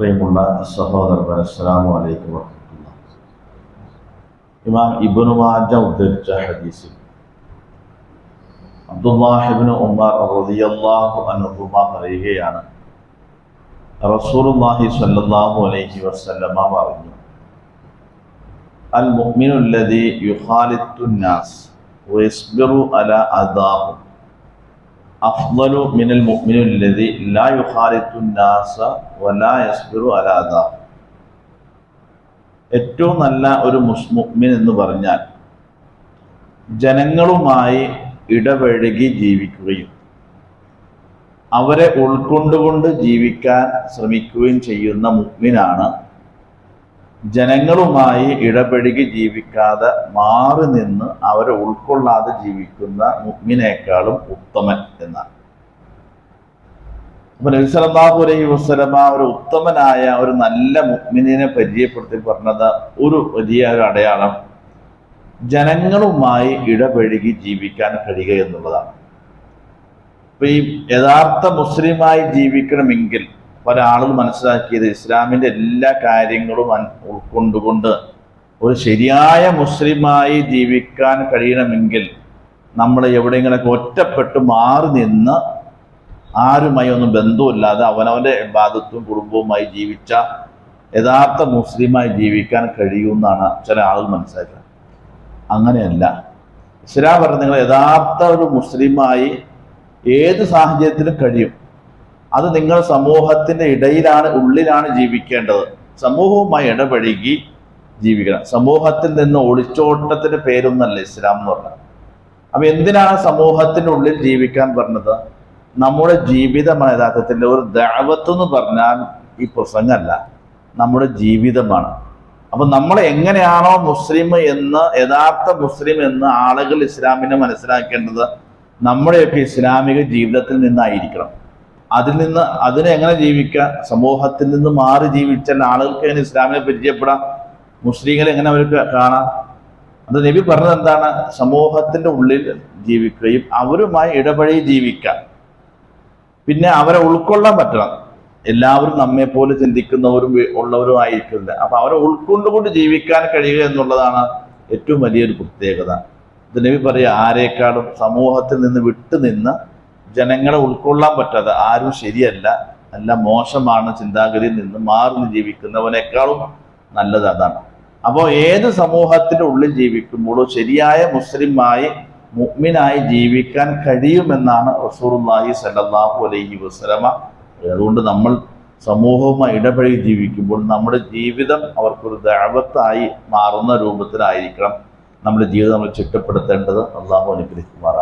പ്രിയമുള്ള സഹോദരൻ അസ്സലാമു അലൈക്കും വറഹ്മത്തുള്ളാഹി ഇമാം ഇബ്നു മാജ ഉദ്ധരിച്ച ഹദീസിൽ അബ്ദുല്ലാഹിബ്നു ഉമർ റളിയല്ലാഹു അൻഹുമ പറയുകയാണ് റസൂലുള്ളാഹി സ്വല്ലല്ലാഹു അലൈഹി വസല്ലമ പറഞ്ഞു അൽ മുഅ്മിനു അല്ലദീ യുഖാലിത്തു നാസ് വയസ്ബിറു അലാ അദാഹും അഫ്ളലു മിനൽ മുഅ്മിനു അല്ലദീ ലാ യുഖാലിത്തു നാസ വലാ യസ്ബിറു അലാ അദാഹും ഏറ്റവും നല്ല ഒരു മുസ് മുഅ്മിൻ എന്ന് പറഞ്ഞാൽ ജനങ്ങളുമായി ഇടപഴകി ജീവിക്കുകയും അവരെ ഉൾക്കൊണ്ടുകൊണ്ട് ജീവിക്കാൻ ശ്രമിക്കുകയും ചെയ്യുന്ന മുഗ്മിനാണ് ജനങ്ങളുമായി ഇടപഴകി ജീവിക്കാതെ മാറി നിന്ന് അവരെ ഉൾക്കൊള്ളാതെ ജീവിക്കുന്ന മുഗ്മിനേക്കാളും ഉത്തമൻ എന്നാണ്. അപ്പൊ നബിസലാഹു അലൈഹി വസ്ലമ ഒരു ഉത്തമനായ ഒരു നല്ല മുഗ്മിനെ പരിചയപ്പെടുത്തി പറഞ്ഞത് ഒരു വലിയ ഒരു അടയാളം. ജനങ്ങളുമായി ഇടപഴകി ജീവിക്കാൻ കഴിയുക എന്നുള്ളതാണ്. ഇപ്പൊ ഈ യഥാർത്ഥ മുസ്ലിമായി ജീവിക്കണമെങ്കിൽ ആളുകൾ മനസ്സിലാക്കിയത് ഇസ്ലാമിന്റെ എല്ലാ കാര്യങ്ങളും ഉൾക്കൊണ്ടുകൊണ്ട് ഒരു ശരിയായ മുസ്ലിമായി ജീവിക്കാൻ കഴിയണമെങ്കിൽ നമ്മൾ എവിടെയെങ്കിലൊക്കെ ഒറ്റപ്പെട്ട് മാറി നിന്ന് ആരുമായി ഒന്നും ബന്ധമില്ലാതെ അവനവന്റെ ബാധത്വം കുടുംബവുമായി ജീവിച്ച യഥാർത്ഥ മുസ്ലിമായി ജീവിക്കാൻ കഴിയുമെന്നാണ് ചില ആളുകൾ മനസ്സിലാക്കുന്നത്. അങ്ങനെയല്ല. ഇസ്ലാം പറഞ്ഞ നിങ്ങൾ യഥാർത്ഥ ഒരു മുസ്ലിമായി ഏത് സാഹചര്യത്തിലും കഴിയും. അത് നിങ്ങൾ സമൂഹത്തിന്റെ ഇടയിലാണ് ഉള്ളിലാണ് ജീവിക്കേണ്ടത്. സമൂഹവുമായി ഇടപഴകി ജീവിക്കണം. സമൂഹത്തിൽ നിന്ന് ഒളിച്ചോട്ടത്തിന്റെ പേരൊന്നല്ല ഇസ്ലാം എന്ന് പറഞ്ഞത്. അപ്പൊ എന്തിനാണ് സമൂഹത്തിന്റെ ഉള്ളിൽ ജീവിക്കാൻ പറഞ്ഞത്? നമ്മുടെ ജീവിതമാണ് യഥാർത്ഥത്തിന്റെ ഒരു ദാവത്ത് എന്ന് പറഞ്ഞാൽ ഈ പ്രസംഗമല്ല. നമ്മുടെ ജീവിതമാണ്. അപ്പൊ നമ്മൾ എങ്ങനെയാണോ മുസ്ലിം എന്ന് യഥാർത്ഥ മുസ്ലിം എന്ന് ആളുകൾ ഇസ്ലാമിനെ മനസ്സിലാക്കേണ്ടത് നമ്മുടെയൊക്കെ ഇസ്ലാമിക ജീവിതത്തിൽ നിന്നായിരിക്കണം. അതിൽ നിന്ന് അതിനെ എങ്ങനെ ജീവിക്കാം? സമൂഹത്തിൽ നിന്ന് മാറി ജീവിച്ചാൽ ആളുകൾക്ക് എങ്ങനെ ഇസ്ലാമിനെ പരിചയപ്പെടാം? മുസ്ലിങ്ങളെ എങ്ങനെ അവർക്ക് കാണാം? അത് നബി പറഞ്ഞത് എന്താണ്? സമൂഹത്തിന്റെ ഉള്ളിൽ ജീവിക്കുകയും അവരുമായി ഇടപഴകി ജീവിക്കാം. പിന്നെ അവരെ ഉൾക്കൊള്ളാൻ പറ്റണം. എല്ലാവരും നമ്മെ പോലെ ചിന്തിക്കുന്നവരും ഉള്ളവരും ആയിരിക്കില്ല അപ്പൊ അവരെ ഉൾക്കൊണ്ടുകൊണ്ട് ജീവിക്കാൻ കഴിയുക എന്നുള്ളതാണ് ഏറ്റവും വലിയൊരു പ്രത്യേകത. ഇത് നബി പറയുക ആരെക്കാളും സമൂഹത്തിൽ നിന്ന് വിട്ടു നിന്ന് ജനങ്ങളെ ഉൾക്കൊള്ളാൻ പറ്റാതെ ആരും ശരിയല്ല നല്ല മോശമാണ് ചിന്താഗതിയിൽ നിന്ന് മാറി ജീവിക്കുന്നവനേക്കാളും നല്ലത് അതാണ്. അപ്പോൾ ഏത് സമൂഹത്തിന്റെ ഉള്ളിൽ ജീവിക്കുമ്പോഴും ശരിയായ മുസ്ലിമായി മുഗ്മിനായി ജീവിക്കാൻ കഴിയുമെന്നാണ് റസൂർലാഹി സല്ലാഹു അലൈഹി വസ്ലമ അതുകൊണ്ട് നമ്മൾ സമൂഹവുമായി ഇടപഴകി ജീവിക്കുമ്പോൾ നമ്മുടെ ജീവിതം അവർക്കൊരു ദഅവത്തായി മാറുന്ന രൂപത്തിലായിരിക്കണം നമ്മുടെ ജീവിതം നമ്മൾ ചിട്ടപ്പെടുത്തേണ്ടത്. അള്ളാഹു അനുഗ്രഹിക്കുമാറാണ്